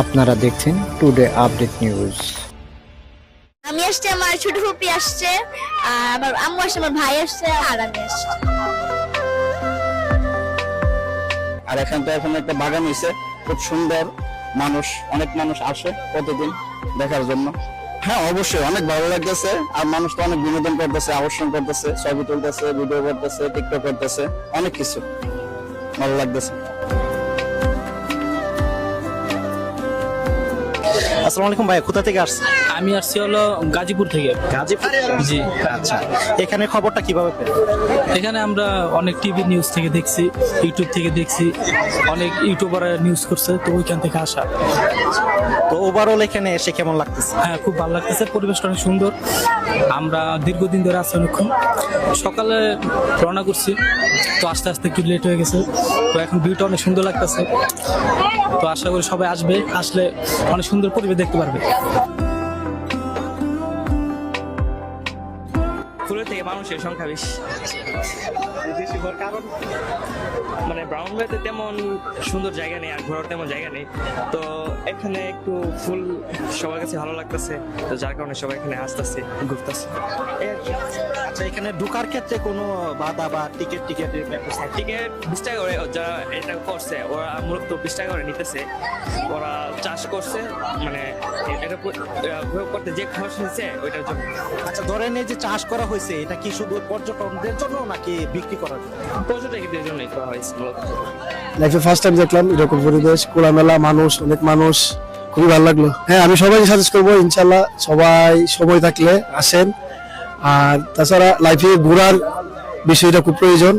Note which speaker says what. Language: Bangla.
Speaker 1: আপনারা দেখছেন টুডে আপডেট নিউজ
Speaker 2: আমি আসছি আমার ছোট ফুপি আসছে আর আমার আম্মু আসছে আমার ভাই আসছে আর আমি আসছি।
Speaker 3: আর এখান তো এখন একটা বাগান হয়েছে খুব সুন্দর মানুষ অনেক মানুষ আসে প্রতিদিন দেখার জন্য। হ্যাঁ অবশ্যই, অনেক ভালো লাগতেছে। আর মানুষ তো অনেক বিনোদন করতেছে, আকর্ষণ করতেছে, ছবি তুলতেছে ভিডিও করতেছে টিকটক করতেছে, অনেক কিছু ভালো লাগতেছে।
Speaker 4: আসসালামু আলাইকুম ভাই, কোথা থেকে আসছেন?
Speaker 5: আমি আসছি হলো গাজীপুর থেকে।
Speaker 4: গাজীপুর?
Speaker 5: জি।
Speaker 4: আচ্ছা। এখানে খবরটা কীভাবে পেলেন?
Speaker 5: এখানে আমরা অনেক টিভি নিউজ থেকে দেখছি ইউটিউব থেকে দেখছি অনেক ইউটিউবার নিউজ করছে তো ওইখান থেকে আসা।
Speaker 4: তো ওভারঅল এখানে এসে কেমন লাগতেছে?
Speaker 5: হ্যাঁ খুব ভালো লাগতেছে পরিবেশটা অনেক সুন্দর। আমরা দীর্ঘদিন ধরে আছি অনেকক্ষণ। সকালে রওনা করছি তো আস্তে আস্তে একটু লেট হয়ে গেছে। তো এখন ভিউটা অনেক সুন্দর লাগতেছে। তো আশা করি সবাই আসবে আসলে অনেক সুন্দর পরিবেশ দেখতে পারবে।
Speaker 6: ফুলের থেকে মানুষের সংখ্যা বেশি। মানে ব্রাউন ওয়েতে তেমন সুন্দর জায়গা নেই আর ঘোরার তেমন জায়গা নেই। তো এখানে একটু ফুল সবার কাছে ভালো লাগতেছে তো যার কারণে সবাই এখানে আসতেছে ঘুরতেছে।
Speaker 4: আচ্ছা এখানে ঢোকার ক্ষেত্রে কোনো বাধা বা টিকিট টিকিটের ব্যবস্থা
Speaker 6: টিকিট বিশ টাকা করে যারা এটা করছে ওরা মূলত বিশ টাকা করে নিতেছে। ওরা চাষ করছে মানে এটা প্রয়োগ করতে যে খরচ হয়েছে ওইটার জন্য।
Speaker 4: আচ্ছা ধরেন এই যে চাষ করা হয়েছে এটা কি শুধু পর্যটকদের জন্য নাকি বিক্রি করার জন্য?
Speaker 6: পর্যটকদের জন্য করা হয়েছে
Speaker 7: লাইফে ফার্স্ট টাইম দেখলাম এরকম পরিবেশ খোলামেলা মানুষ অনেক মানুষ খুবই ভালো লাগল। হ্যাঁ আমি সবাই সাজেস্ট করব ইনশাল্লাহ সবাই সময় থাকলে আসেন। আর তাছাড়া লাইফে ঘোরার বিষয়টা খুব প্রয়োজন।